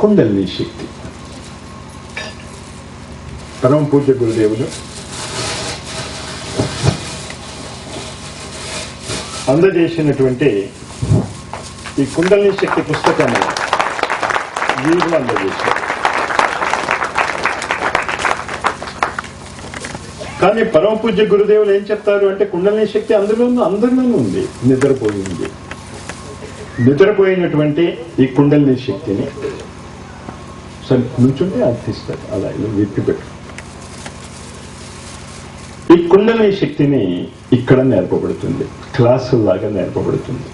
కుండలిని శక్తి పరమ పూజ్య గురుదేవులు అందజేసినటువంటి ఈ కుండలిని శక్తి పుస్తకాన్ని వీరు అందజేశారు కానీ పరమ పూజ్య గురుదేవులు ఏం చెప్తారు అంటే కుండలిని శక్తి అందులోనూ అందరిలోనూ ఉంది నిద్రపోయింది నిద్రపోయినటువంటి ఈ కుండలిని శక్తిని సరే నుంచుంటే అర్థిస్తారు అలా ఇలా విప్పి ఈ కుండలి శక్తిని ఇక్కడ నేర్పబడుతుంది క్లాసుల్లాగా నేర్పబడుతుంది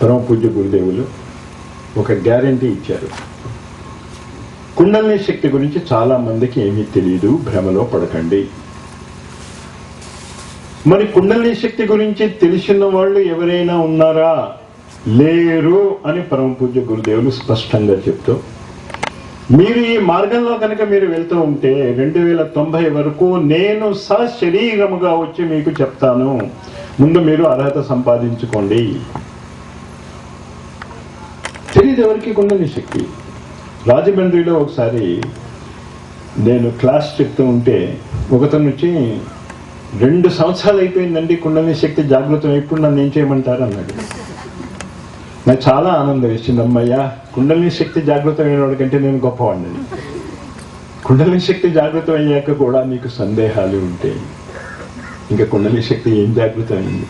పరమ పూజ్య గురుదేవులు ఒక గ్యారంటీ ఇచ్చారు కుండలిని శక్తి గురించి చాలా మందికి ఏమీ తెలియదు భ్రమలో పడకండి మరి కుండలిని శక్తి గురించి తెలిసిన వాళ్ళు ఎవరైనా ఉన్నారా లేరు అని పరమ పూజ్య గురుదేవులు స్పష్టంగా చెప్తూ మీరు ఈ మార్గంలో కనుక మీరు వెళ్తూ ఉంటే రెండు వేల తొంభై వరకు నేను సశరీరముగా వచ్చి మీకు చెప్తాను. ముందు మీరు అర్హత సంపాదించుకోండి. తెలియదు ఎవరికి కొండని శక్తి. రాజమండ్రిలో ఒకసారి నేను క్లాస్ చెప్తూ ఉంటే ఒకతను వచ్చి రెండు సంవత్సరాలు అయిపోయిందండి కుండలి శక్తి జాగృతం ఎప్పుడు నన్ను ఏం చేయమంటారు? అన్నాడు. నాకు చాలా ఆనందం ఇచ్చింది అమ్మయ్యా. కుండలిని శక్తి జాగృతమైన వాడికంటే నేను గొప్పవాడిని. కుండలిని శక్తి జాగృతం అయ్యాక కూడా నీకు సందేహాలు ఉంటాయి ఇంకా కుండలి శక్తి ఏం జాగృతమైంది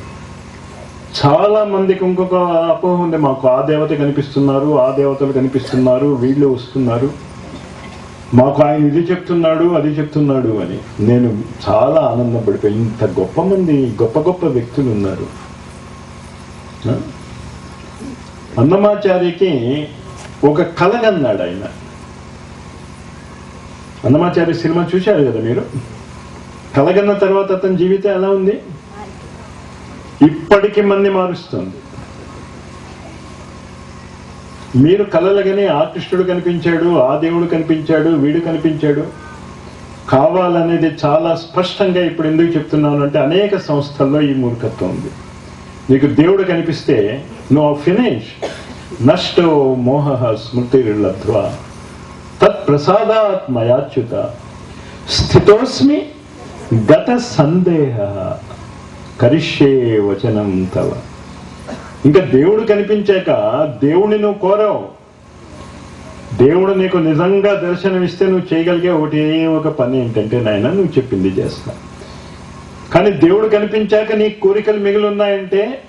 చాలా మందికి ఇంకొక అపోహ ఉంది. మాకు ఆ దేవత కనిపిస్తున్నారు ఆ దేవతలు కనిపిస్తున్నారు వీళ్ళు వస్తున్నారు. మాకు ఆయన ఇది చెప్తున్నాడు అది చెప్తున్నాడు అని నేను చాలా ఆనందపడిపోయి ఇంత గొప్ప మంది గొప్ప గొప్ప వ్యక్తులు ఉన్నారు. అన్నమాచార్యకి ఒక కలగన్నాడు ఆయన. అన్నమాచార్య సినిమా చూశారు కదా మీరు? కలగన్న తర్వాత అతని జీవితం ఎలా ఉంది? ఇప్పటికి మంది మారుస్తుంది. మీరు కలలగని ఆర్టిస్టుడు కనిపించాడు ఆ దేవుడు కనిపించాడు వీడు కనిపించాడు. కావాలనేది చాలా స్పష్టంగా ఇప్పుడు ఎందుకు చెప్తున్నాను అంటే అనేక సంస్థల్లో ఈ మూర్ఖత్వం ఉంది. నీకు దేవుడు కనిపిస్తే నువ్వు ఫినిష్. నష్టో మోహ స్మృతిర్లత్వ తత్ ప్రసాదాత్ మయాచ్యుత స్థితోస్మి గత సందేహ కరిష్యే వచనం తవ. ఇంకా దేవుడు కనిపించాక దేవుడిని నువ్వు కోరావు. దేవుడు నీకు నిజంగా దర్శనమిస్తే నువ్వు చేయగలిగే ఒకటి ఒక పని ఏంటంటే నాయన నువ్వు చెప్పింది చేస్తా. కానీ దేవుడు కనిపించాక నీ కోరికలు మిగిలి ఉన్నాయంటే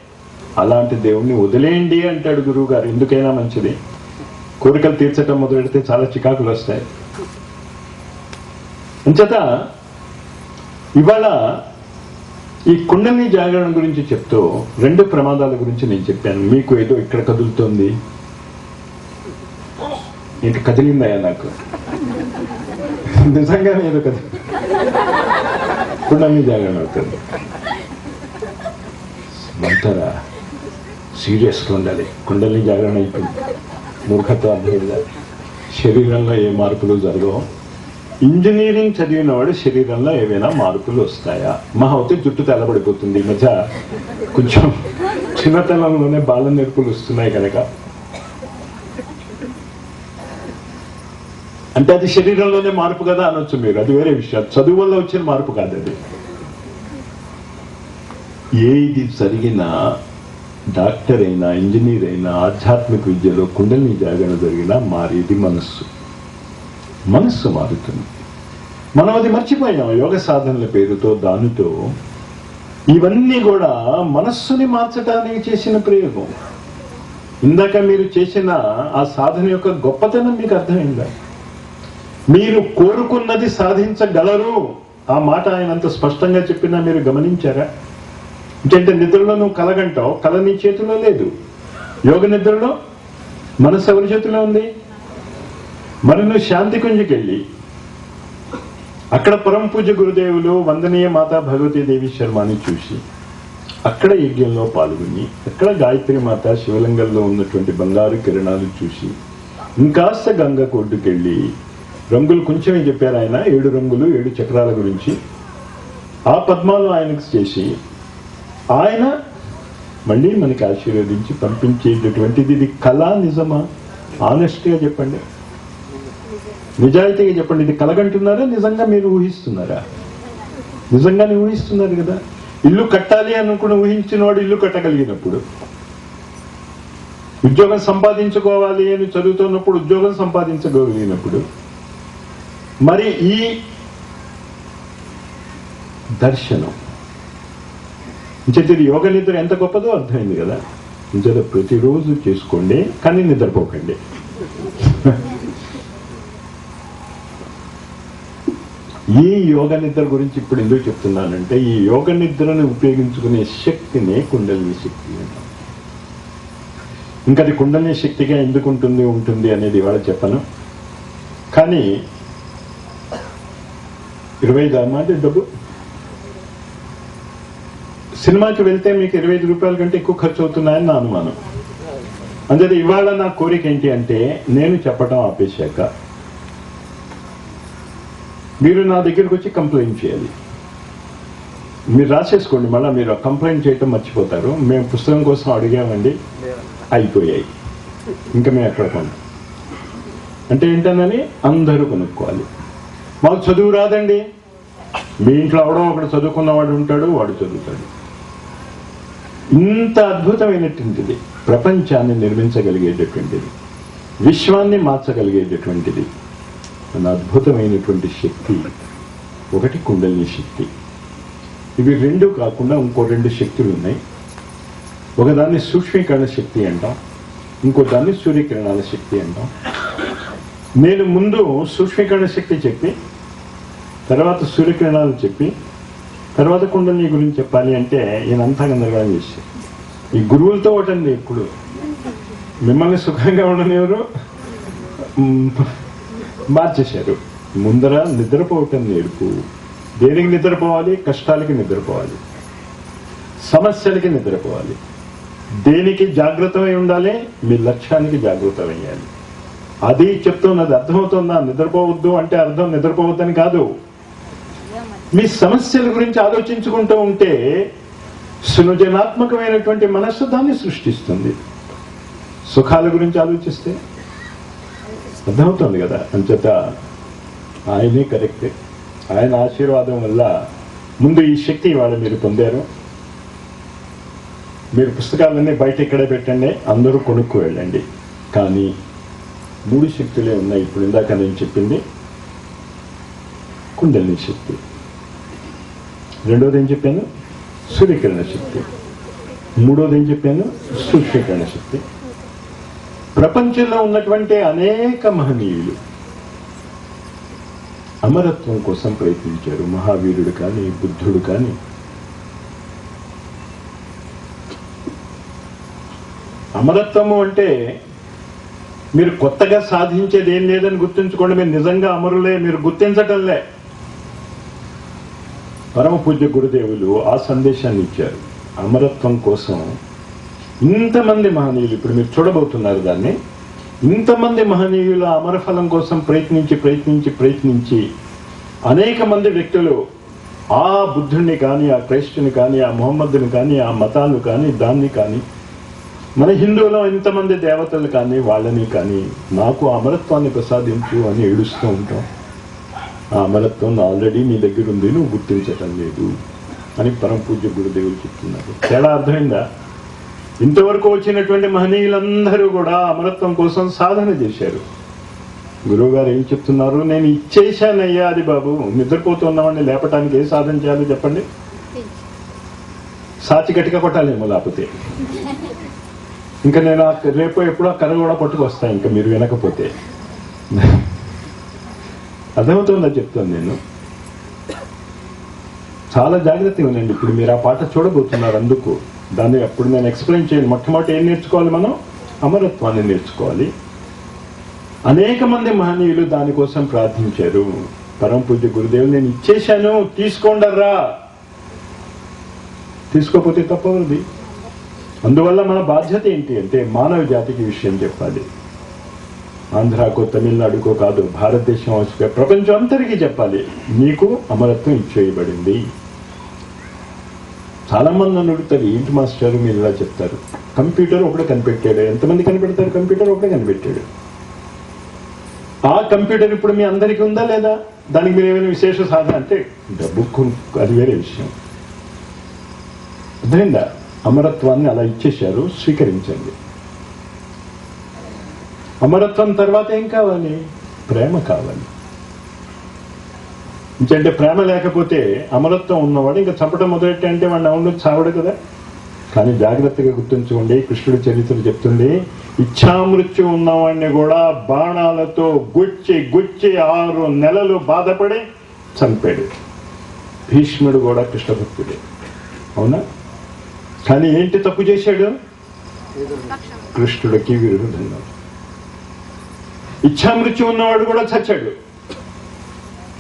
అలాంటి దేవుణ్ణి వదిలేయండి అంటాడు గురువు గారు ఎందుకైనా మంచిది. కోరికలు తీర్చడం మొదలెడితే చాలా చికాకులు వస్తాయి. అంచేత ఇవాళ ఈ కుండలి జాగరణ గురించి చెప్తూ రెండు ప్రమాదాల గురించి నేను చెప్పాను. మీకు ఏదో ఇక్కడ కదులుతోంది. ఇంకా కదిలిందయ్యా నాకు? నిజంగానే ఏదో కదిలి కుండలిని జాగరణ అవుతుంది. మంతరా సీరియస్గా ఉండాలి. కుండలిని జాగరణ అయిపోయింది మూర్ఖత్వం శరీరంలో ఏ మార్పులు జరగవు. ఇంజనీరింగ్ చదివిన వాడు శరీరంలో ఏవైనా మార్పులు వస్తాయా? మహా అయితే జుట్టు తెల్లబడిపోతుంది ఈ మధ్య కొంచెం చిన్నతనంలోనే బాల నేర్పులు వస్తున్నాయి కనుక. అంటే అది శరీరంలోనే మార్పు కదా అనొచ్చు మీరు. అది వేరే విషయం. చదువు వల్ల వచ్చిన మార్పు కాదు అది. ఏది జరిగినా డాక్టర్ అయినా ఇంజనీర్ అయినా ఆధ్యాత్మిక విద్యలో కుండలిని జాగరణ జరిగినా మారేది మనస్సు. మనస్సు మారుతుంది. మనం అది మర్చిపోయాం. యోగ సాధనల పేరుతో దానితో. ఇవన్నీ కూడా మనస్సుని మార్చడానికి చేసిన ప్రయోగం. ఇందాక మీరు చేసిన ఆ సాధన యొక్క గొప్పతనం మీకు అర్థమైందా? మీరు కోరుకున్నది సాధించగలరు. ఆ మాట ఆయన అంత స్పష్టంగా చెప్పినా మీరు గమనించారా? అంటే నిద్రలో నువ్వు కలగంటావు కల నీ చేతిలో లేదు. యోగ నిద్రలో? మనసు ఎవరి చేతిలో ఉంది? మరి నువ్వు శాంతి కుంజుకెళ్ళి అక్కడ పరం పూజ గురుదేవులు వందనీయ మాతా భగవతీ దేవి శర్మని చూసి అక్కడ యజ్ఞంలో పాల్గొని అక్కడ గాయత్రి మాత శివలింగంలో ఉన్నటువంటి బంగారు కిరణాలు చూసి ఇంకాస్త గంగ కొడ్డుకెళ్ళి రంగులు కొంచెమే చెప్పారు ఆయన ఏడు రంగులు ఏడు చక్రాల గురించి. ఆ పద్మాలు ఆయనకు చేసి ఆయన మళ్ళీ మనకి ఆశీర్వదించి పంపించేటటువంటిది ఇది కళ నిజమా? ఆనెస్ట్గా చెప్పండి. నిజాయితీగా చెప్పండి. ఇది కలగంటున్నారా? నిజంగా మీరు ఊహిస్తున్నారా? నిజంగానే ఊహిస్తున్నారు కదా. ఇల్లు కట్టాలి అనుకుని ఊహించిన వాడు ఇల్లు కట్టగలిగినప్పుడు ఉద్యోగం సంపాదించుకోవాలి అని చదువుతున్నప్పుడు ఉద్యోగం సంపాదించగలిగినప్పుడు మరి ఈ దర్శనం. ఇది యోగ నిద్ర ఎంత గొప్పదో అర్థమైంది కదా. ఇంచేత ప్రతిరోజు చేసుకోండి కానీ నిద్రపోకండి. ఈ యోగ నిద్ర గురించి ఇప్పుడు ఎందుకు చెప్తున్నానంటే ఈ యోగ నిద్రను ఉపయోగించుకునే శక్తినే కుండలిని శక్తి ఇంకా అది కుండలిని శక్తిగా ఎందుకు ఉంటుంది ఉంటుంది అనేది ఇవాళ చెప్పను. కానీ ఇరవై ఐదు అంటే డబ్బు? సినిమాకి వెళ్తే మీకు ఇరవై ఐదు రూపాయల కంటే ఎక్కువ ఖర్చు అవుతున్నాయని నా అనుమానం. అందుకే ఇవాళ నా కోరిక ఏంటి అంటే నేను చెప్పడం ఆపేశాక మీరు నా దగ్గరకు వచ్చి కంప్లైంట్ చేయాలి. మీరు రాసేసుకోండి మళ్ళీ మీరు కంప్లైంట్ చేయటం మర్చిపోతారు. మేము పుస్తకం కోసం అడిగామండి అయిపోయాయి. ఇంకా మేము ఎక్కడ కొన్నాం అంటే ఏంటనని అందరూ కొనుక్కోవాలి. మాకు చదువు రాదండి. మీ ఇంట్లో అవడం ఒకడు చదువుకున్నవాడు ఉంటాడు వాడు చదువుతాడు. ఇంత అద్భుతమైనటువంటిది ప్రపంచాన్ని నిర్మించగలిగేటటువంటిది విశ్వాన్ని మార్చగలిగేటటువంటిది మన అద్భుతమైనటువంటి శక్తి ఒకటి కుండలిని శక్తి. ఇవి రెండు కాకుండా ఇంకో రెండు శక్తులు ఉన్నాయి. ఒకదాన్ని సూక్ష్మీకరణ శక్తి అంటాం ఇంకో దాన్ని సూర్యకిరణాల శక్తి అంటాం. నేను ముందు సూక్ష్మీకరణ శక్తి చెప్పి తర్వాత సూర్యకిరణాలు చెప్పి తర్వాత కుండలిని గురించి చెప్పాలి అంటే ఈయనంతా గందరగోళం ఈ గురువులతో ఒకటండి ఇప్పుడు. మిమ్మల్ని సుఖంగా ఉండనివ్వరు. మార్చేశారు. ముందర నిద్రపోవటం నేర్పు. దేనికి నిద్రపోవాలి? కష్టాలకి నిద్రపోవాలి. సమస్యలకి నిద్రపోవాలి. దేనికి జాగ్రత్తమై ఉండాలి? మీ లక్ష్యానికి జాగ్రత్తమయ్యాలి అది చెప్తున్నది అర్థమవుతుందా? నిద్రపోవద్దు అంటే అర్థం నిద్రపోవద్దని కాదు. మీ సమస్యల గురించి ఆలోచించుకుంటూ ఉంటే సృజనాత్మకమైనటువంటి మనస్సు దాన్ని సృష్టిస్తుంది. సుఖాల గురించి ఆలోచిస్తే అర్థమవుతుంది కదా. అంచేత ఆయనే కరెక్టే. ఆయన ఆశీర్వాదం వల్ల ముందు ఈ శక్తి ఇవాళ మీరు పొందారు. మీరు పుస్తకాలన్నీ బయట ఇక్కడే పెట్టండి. అందరూ కొనుక్కు వెళ్ళండి. కానీ మూడు శక్తులే ఉన్నాయి. ఇప్పుడు ఇందాక నేను చెప్పింది కుండలిని శక్తి. రెండోది ఏం చెప్పాను? సూర్యకిరణ శక్తి. మూడోది ఏం చెప్పాను? సూక్ష్మీకరణ శక్తి. ప్రపంచంలో ఉన్నటువంటి అనేక మహనీయులు అమరత్వం కోసం ప్రయత్నించారు. మహావీరుడు కానీ బుద్ధుడు కానీ. అమరత్వము అంటే మీరు కొత్తగా సాధించేది ఏం లేదని గుర్తుంచుకోండి. మీరు నిజంగా అమరులే మీరు గుర్తించటంలే. పరమ పూజ్య గురుదేవులు ఆ సందేశాన్ని ఇచ్చారు. అమరత్వం కోసం ఇంతమంది మహనీయులు ఇప్పుడు మీరు చూడబోతున్నారు దాన్ని ఇంతమంది మహనీయుల అమరఫలం కోసం ప్రయత్నించి ప్రయత్నించి ప్రయత్నించి అనేక మంది వ్యక్తులు ఆ బుద్ధుడిని కానీ ఆ క్రైస్తుని కానీ ఆ మొహమ్మద్ని కానీ ఆ మతాలు కానీ దాన్ని కానీ మన హిందువులో ఇంతమంది దేవతలు కానీ వాళ్ళని కానీ నాకు అమరత్వాన్ని ప్రసాదించు అని ఏడుస్తూ ఉంటాం. ఆ అమరత్వం ఆల్రెడీ నీ దగ్గర ఉంది నువ్వు గుర్తించటం లేదు అని పరమ పూజ్య గురుదేవులు చెప్తున్నారు. తేడా అర్థమైందా? ఇంతవరకు వచ్చినటువంటి మహనీయులందరూ కూడా అమరత్వం కోసం సాధన చేశారు. గురువు గారు ఏం చెప్తున్నారు? నేను ఇచ్చేశానయ్యా అది బాబు. నిద్రపోతున్నవాడిని లేపటానికి ఏ సాధన చేయాలో చెప్పండి. సాచి గట్టిగా కొట్టాలేమో లేకపోతే. ఇంకా నేను ఆ రేపు ఎప్పుడో కర్ర కూడా పట్టుకొస్తాను ఇంకా మీరు వినకపోతే. అర్థమవుతుందని చెప్తాను నేను. చాలా జాగ్రత్తగా ఉండండి. ఇప్పుడు మీరు ఆ పాట చూడబోతున్నారు అందుకు. దాన్ని అప్పుడు నేను ఎక్స్ప్లెయిన్ చేయండి మొట్టమొదటి ఏం నేర్చుకోవాలి మనం? అమరత్వాన్ని నేర్చుకోవాలి. అనేక మంది మహనీయులు దానికోసం ప్రార్థించారు. పరమ పూజ్య గురుదేవులు నేను ఇచ్చేశాను. తీసుకోండర్రా. తీసుకోకపోతే తప్పవది అందువల్ల మన బాధ్యత ఏంటి అంటే మానవ జాతికి విషయం చెప్పాలి. ఆంధ్రాకో తమిళనాడుకో కాదు భారతదేశం వచ్చే ప్రపంచం అంతరికీ చెప్పాలి. నీకు అమరత్వం ఇచ్చేయబడింది. చాలామంది నన్ను అడుగుతారు ఏంటి మాస్టర్? మీరు ఇలా చెప్తారు. కంప్యూటర్ ఒకటే కనిపెట్టాడు. ఎంతమంది కనిపెడతారు? కంప్యూటర్ ఒకటే కనిపెట్టాడు. ఆ కంప్యూటర్ ఇప్పుడు మీ అందరికీ ఉందా లేదా? దానికి మీరు ఏమైనా విశేష సాధన అంటే డబ్బు అది వేరే విషయం. అర్థమైందా? అమరత్వాన్ని అలా ఇచ్చేశారు స్వీకరించండి. అమరత్వం తర్వాత ఏం కావాలి? ప్రేమ కావాలి. ఇంకంటే ప్రేమ లేకపోతే అమరత్వం ఉన్నవాడు ఇంకా చంపడం మొదలెట్టే అంటే వాడిని అవును చావడు కదా. కానీ జాగ్రత్తగా గుర్తుంచుకోండి కృష్ణుడి చరిత్ర చెప్తుంది ఇచ్చామృత్యు ఉన్నవాడిని కూడా బాణాలతో గుచ్చి గుచ్చి ఆరు నెలలు బాధపడి చంపాడు. భీష్ముడు కూడా కృష్ణభక్తుడే. అవునా? కానీ ఏంటి తప్పు చేశాడు? కృష్ణుడికి విరుద్ధంగా ఇచ్ఛామృత్యు ఉన్నవాడు కూడా చచ్చాడు.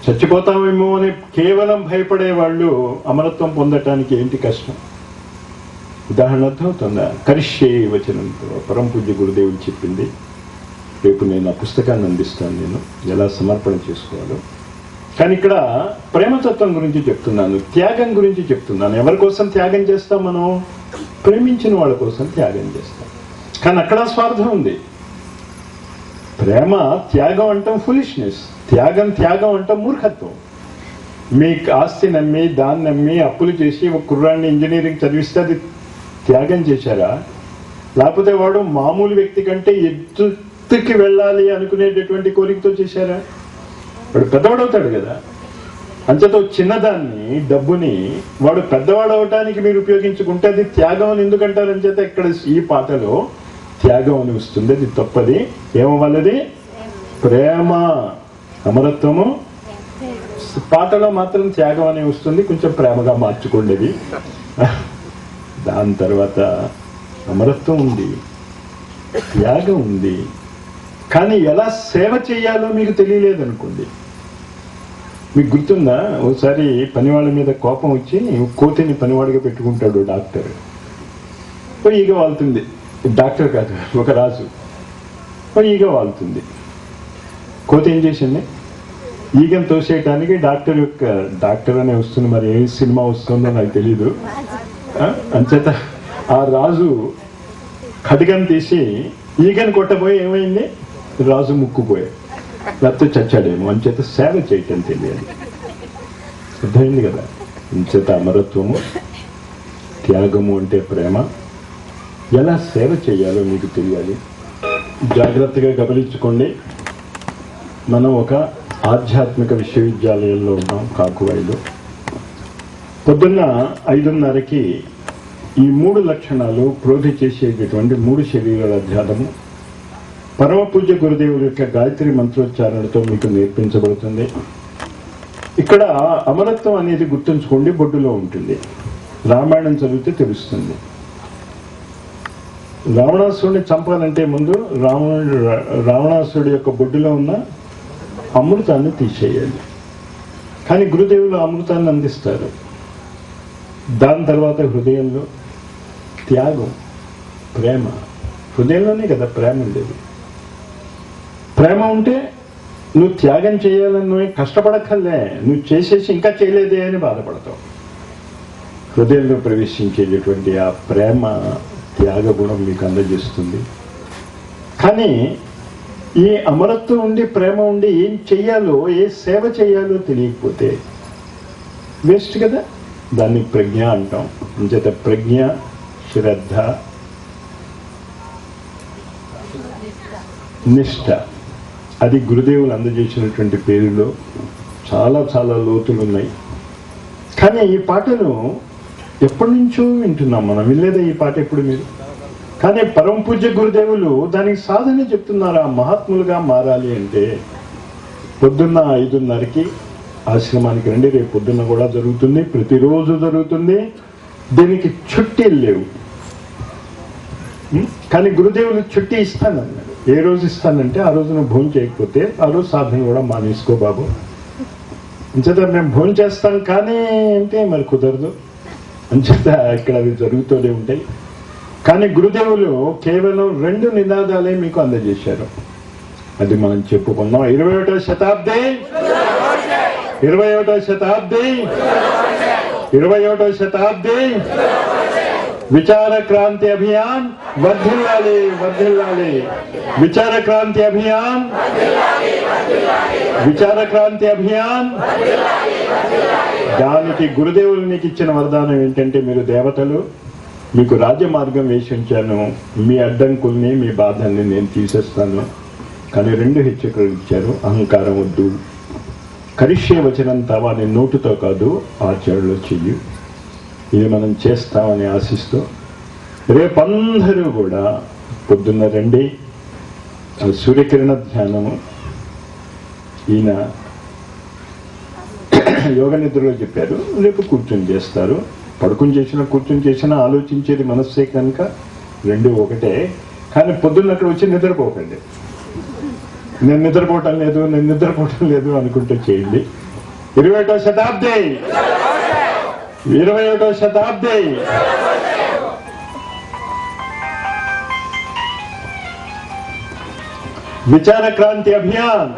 చచ్చిపోతామేమో అని కేవలం భయపడే వాళ్ళు అమరత్వం పొందటానికి ఏంటి కష్టం? ఉదాహరణ అర్థమవుతుందా? కరిష్యే వచనంతో పరమ పూజ్య గురుదేవుడు చెప్పింది. రేపు నేను ఆ పుస్తకాన్ని అందిస్తాను నేను. ఎలా సమర్పణ చేసుకోవాలో. కానీ ఇక్కడ ప్రేమతత్వం గురించి చెప్తున్నాను త్యాగం గురించి చెప్తున్నాను. ఎవరి కోసం త్యాగం చేస్తాం మనం? ప్రేమించిన వాళ్ళ కోసం త్యాగం చేస్తాం. కానీ అక్కడ స్వార్థం ఉంది. ప్రేమ త్యాగం అంటాం ఫులిష్నెస్ త్యాగం త్యాగం అంటాం మూర్ఖత్వం. మీ ఆస్తి నమ్మి దాన్ని నమ్మి అప్పులు చేసి ఒక కుర్రాన్ని ఇంజనీరింగ్ చదివిస్తే అది త్యాగం చేశారా? లేకపోతే వాడు మామూలు వ్యక్తి కంటే ఎత్తుకి వెళ్ళాలి అనుకునేటటువంటి కోరికతో చేశారా? వాడు పెద్దవాడు అవుతాడు కదా. అంచేత చిన్నదాన్ని డబ్బుని వాడు పెద్దవాడు అవటానికి మీరు ఉపయోగించుకుంటే అది త్యాగం అని ఎందుకంటారు? అంచేత ఇక్కడ ఈ పాటలో త్యాగం అని వస్తుంది. అది తప్పది. ఏమవ్వాలది? ప్రేమ అమరత్వము. పాటలో మాత్రం త్యాగం అని వస్తుంది. కొంచెం ప్రేమగా మార్చుకోండి అది. దాని తర్వాత అమరత్వం ఉంది. త్యాగం ఉంది. కానీ ఎలా సేవ చేయాలో మీకు తెలియలేదు అనుకోండి మీకు గుర్తుందా? ఓసారి పనివాళ్ళ మీద కోపం వచ్చి కోతిని పనివాడిగా పెట్టుకుంటాడు డాక్టర్. మరి ఈగ వాళ్తుంది. డాక్టర్ కాదు ఒక రాజు. మరి ఈగ వాళ్తుంది. కోతి ఏం చేసింది? ఈగను తోసేయటానికి డాక్టర్ యొక్క డాక్టర్ అనే వస్తుంది మరి ఏ సినిమా వస్తుందో నాకు తెలీదు. అంచేత ఆ రాజు ఖడ్గం తీసి ఈగను కొట్టబోయి ఏమైంది? రాజు ముక్కుపోయాడు లేకపోతే చచ్చాడేమో అంచేత సేవ చేయటం తెలియాలి. అర్థమైంది కదా? ఇంచేత అమరత్వము త్యాగము అంటే ప్రేమ. ఎలా సేవ చేయాలో మీకు తెలియాలి. జాగ్రత్తగా గమనించుకోండి. మనం ఒక ఆధ్యాత్మిక విశ్వవిద్యాలయంలో ఉన్నాం కాకువాయిలో. పొద్దున్న ఐదున్నరకి ఈ మూడు లక్షణాలు ప్రోధి చేసేటటువంటి మూడు శరీరాల అధ్యాతము పరమ పూజ్య గురుదేవుడి యొక్క గాయత్రి మంత్రోచ్చారణతో మీకు నేర్పించబడుతుంది. ఇక్కడ అమరత్వం అనేది గుర్తుంచుకోండి బొడ్డులో ఉంటుంది. రామాయణం చదివితే తెలుస్తుంది. రావణాసురుడిని చంపాలంటే ముందు రావణుడు రావణాసురుడి యొక్క బొడ్డులో ఉన్న అమృతాన్ని తీసేయాలి. కానీ గురుదేవులు అమృతాన్ని అందిస్తారు. దాని తర్వాత హృదయంలో త్యాగం ప్రేమ. హృదయంలోనే కదా ప్రేమ ఉండేది. ప్రేమ ఉంటే నువ్వు త్యాగం చేయాలని నువ్వు కష్టపడక్కర్లే. నువ్వు చేసేసి ఇంకా చేయలేదే అని బాధపడతావు. హృదయంలో ప్రవేశించేటటువంటి ఆ ప్రేమ త్యాగ గుణం మీకు అందజేస్తుంది. కానీ ఈ అమరత్వం ఉండి ప్రేమ ఉండి ఏం చెయ్యాలో ఏ సేవ చేయాలో తెలియకపోతే వేస్ట్ కదా? దాన్ని ప్రజ్ఞ అంటాం. అంచేత ప్రజ్ఞ శ్రద్ధ నిష్ఠ అది గురుదేవులు అందజేసినటువంటి పేరులో చాలా చాలా లోతులు ఉన్నాయి కానీ ఈ పాటను ఎప్పటి నుంచో వింటున్నాం మనం. వినలేదా ఈ పాట ఎప్పుడు మీరు? కానీ పరమ పూజ్య గురుదేవులు దానికి సాధన చెప్తున్నారా? మహాత్ములుగా మారాలి అంటే పొద్దున్న ఐదున్నరకి ఆశ్రమానికి రండి. రేపు పొద్దున్న కూడా జరుగుతుంది. ప్రతిరోజు జరుగుతుంది. దీనికి చుట్టీలు లేవు. కానీ గురుదేవులు చుట్టి ఇస్తానన్నాడు ఏ రోజు ఇస్తానంటే ఆ రోజు నువ్వు భోజనం చేయకపోతే ఆ రోజు సాధన కూడా మానేసుకో బాబు. అంచేత మేము భోజనం చేస్తాం కానీ అంటే మరి కుదరదు. అంచేత ఇక్కడ అవి జరుగుతూనే ఉంటాయి. కానీ గురుదేవులు కేవలం రెండు నినాదాలే మీకు అందజేశారు. అది మనం చెప్పుకున్నాం ఇరవై ఒకటో శతాబ్ది. ఇరవై ఒకటో శతాబ్ది. ఇరవై ఒకటో శతాబ్ది. విచార క్రాంతి అభియాన్ వర్ధిల్లాలి వర్ధిల్లాలి. విచార క్రాంతి అభియాన్ విచార క్రాంతి అభియాన్ దానికి గురుదేవులు నీకు ఇచ్చిన వరదానం ఏంటంటే మీరు దేవతలు మీకు రాజమార్గం వేసి ఉంచాను. మీ అడ్డంకుల్ని మీ బాధల్ని నేను తీసేస్తాను. కానీ రెండు హెచ్చరికలు ఇచ్చారు. అహంకారం వద్దు. కరిష్య వచనం తవా నోటుతో కాదు ఆచరణలో చెయ్యి. ఇది మనం చేస్తామని ఆశిస్తూ రేపందరూ కూడా పొద్దున్న రండి. సూర్యకిరణ ధ్యానము ఈయన యోగ నిద్రలో చెప్పారు. రేపు కూర్చొని చేస్తారు. పడుకుని చేసినా కూర్చొని చేసినా ఆలోచించేది మనస్సే కనుక రెండు ఒకటే. కానీ పొద్దున్న అక్కడ వచ్చి నిద్రపోకండి. నేను నిద్రపోవటం లేదు నేను నిద్రపోవటం లేదు అనుకుంటూ చేయండి. ఇరవై ఒకటో శతాబ్ది! ఇరవై ఒకటో శతాబ్ది. విచార క్రాంతి అభియాన్.